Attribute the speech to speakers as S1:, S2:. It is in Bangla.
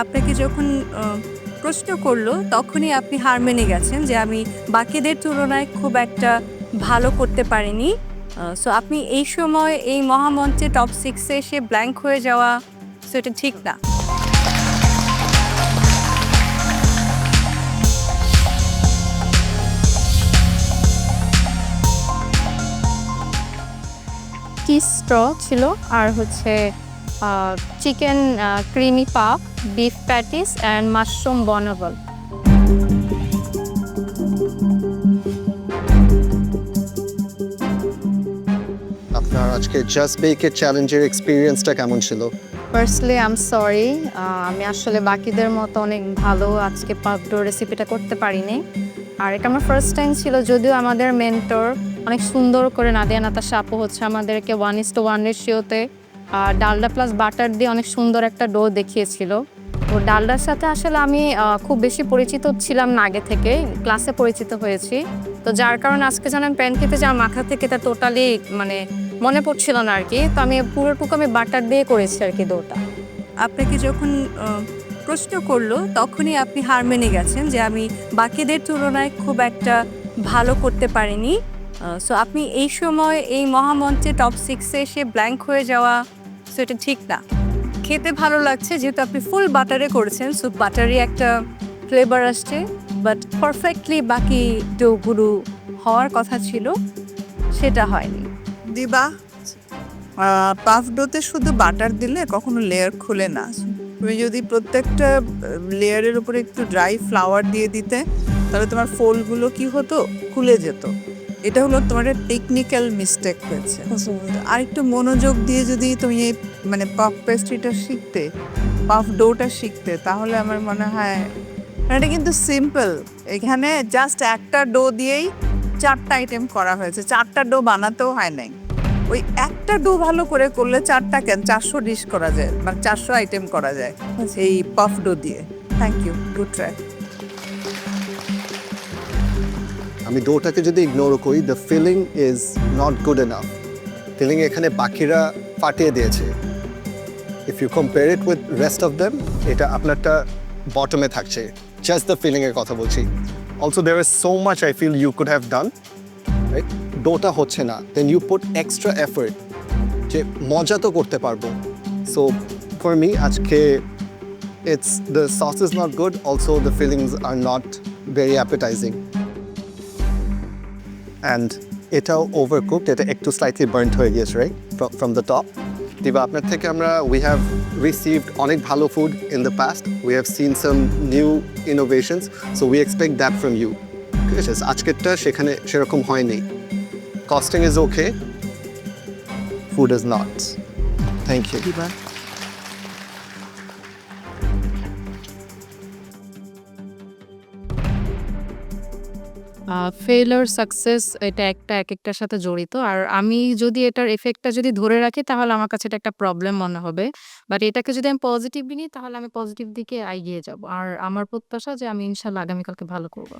S1: আপনাকে যখন প্রশ্ন করল, তখনই আপনি হার মেনে গেছেন যে আমি বাকিদের তুলনায় খুব একটা ভালো করতে পারিনি। সো আপনি এই সময় এই মহামঞ্চে টপ সিক্সে এসে ব্ল্যাঙ্ক হয়ে যাওয়া সো এটা ঠিক না।
S2: চিজ স্ট্র ছিল, আর হচ্ছে chicken creamy puff beef patties and mushroom বনাবল
S3: আপনার আজকে জাস্ট বেকের চ্যালেঞ্জের এক্সপিরিয়েন্সটা কেমন ছিল?
S2: ফার্স্টলি আম সরি আমি আসলে বাকিদের মতো অনেক ভালো আজকে পাপডো রেসিপিটা করতে পারিনি। আর এটা আমার ফার্স্ট টাইম ছিল যদিও আমাদের মেন্টর অনেক সুন্দর করে নাদিয়া নাতাশা আপু হচ্ছে আমাদেরকে ওয়ান ইস টু ওয়ান রেশিওতে ডালডা প্লাস বাটার দিয়ে অনেক সুন্দর একটা ডো দেখিয়েছিল। তো ডালডার সাথে আসলে আমি খুব বেশি পরিচিত ছিলাম না আগে থেকে ক্লাসে পরিচিত হয়েছি। তো যার কারণে আজকে আমি প্যান খেতে যাওয়ার মাথা থেকে তা টোটালি মানে মনে পড়ছিল না আর কি তো আমি পুরোটুকু আমি বাটার দিয়ে করেছি আর কি ডোটা
S1: আপনাকে যখন প্রশ্ন করল, তখনই আপনি হার মেনে গেছেন যে আমি বাকিদের তুলনায় খুব একটা ভালো করতে পারিনি। সো আপনি এই সময় এই মহামঞ্চে টপ সিক্সে এসে ব্ল্যাঙ্ক হয়ে যাওয়া সো এটা ঠিক না। খেতে ভালো লাগছে, যেহেতু আপনি ফুল বাটারে করেছেন সো বাটারি একটা ফ্লেভার আসছে বাট পারফেক্টলি বাকি ডোগুলো হওয়ার কথা ছিল, সেটা হয়নি।
S4: দিবা পাফ ডোতে শুধু বাটার দিলে কখনো লেয়ার খুলে না। তুমি যদি প্রত্যেকটা লেয়ারের উপরে একটু ড্রাই ফ্লাওয়ার দিয়ে দিতে, তাহলে তোমার ফোলগুলো কি হতো? খুলে যেত। এটা হলো তোমার টেকনিক্যাল মিস্টেক হয়েছে। আর একটু মনোযোগ দিয়ে যদি তুমি এই মানে পাফ পেস্ট্রিটা শিখতে পাফ ডোটা শিখতে, তাহলে আমার মনে হয় এটা কিন্তু সিম্পল এখানে জাস্ট একটা ডো দিয়েই চারটা আইটেম করা হয়েছে। চারটা ডো বানাতেও হয় নাই। ওই একটা ডো ভালো করে করলে চারটা কেন? চারশো ডিশ করা যায় মানে চারশো আইটেম করা যায়। এই পাফ ডো দিয়ে। থ্যাংক ইউ গুড ট্রাই
S3: আমি ডোটাকে যদি ইগনোর করি the feeling is not good enough feeling এখানে বাকিরা ফাটিয়ে দিয়েছে। If you compare it with rest of them এটা আপনারটা বটমে থাকছে। জাস্ট দ্য ফিলিংয়ের কথা বলছি। Also there is so much I feel you could have done right ডোটা হচ্ছে না। Then you put extra effort যে মজা তো করতে পারব। সো ফর মি আজকে it's the sauce is not good also the fillings are not very appetising and এটাও ওভারকুকড এটা একটু স্লাইটলি বার্ন্ট হয়ে গিয়েছে রাইট ফ্রম দ্য টপ দিবা, আপনার থেকে আমরা উই হ্যাভ রিসিভড অনেক ভালো food in the past we have seen some new innovations so we expect that from you ঠিক আছে আজকেরটা সেখানে সেরকম হয়নি। Costing is okay food is not thank you
S2: failure success এটা একটা এক একটার সাথে জড়িত। আর আমি যদি এটার এফেক্টটা যদি ধরে রাখি, তাহলে আমার কাছে এটা একটা প্রবলেম মনে হবে। বাট এটাকে যদি আমি পজিটিভলি নিই, তাহলে আমি পজিটিভ দিকে এগিয়ে যাব। আর আমার প্রত্যাশা যে আমি ইনশাল্লাহ আগামীকালকে ভালো করব।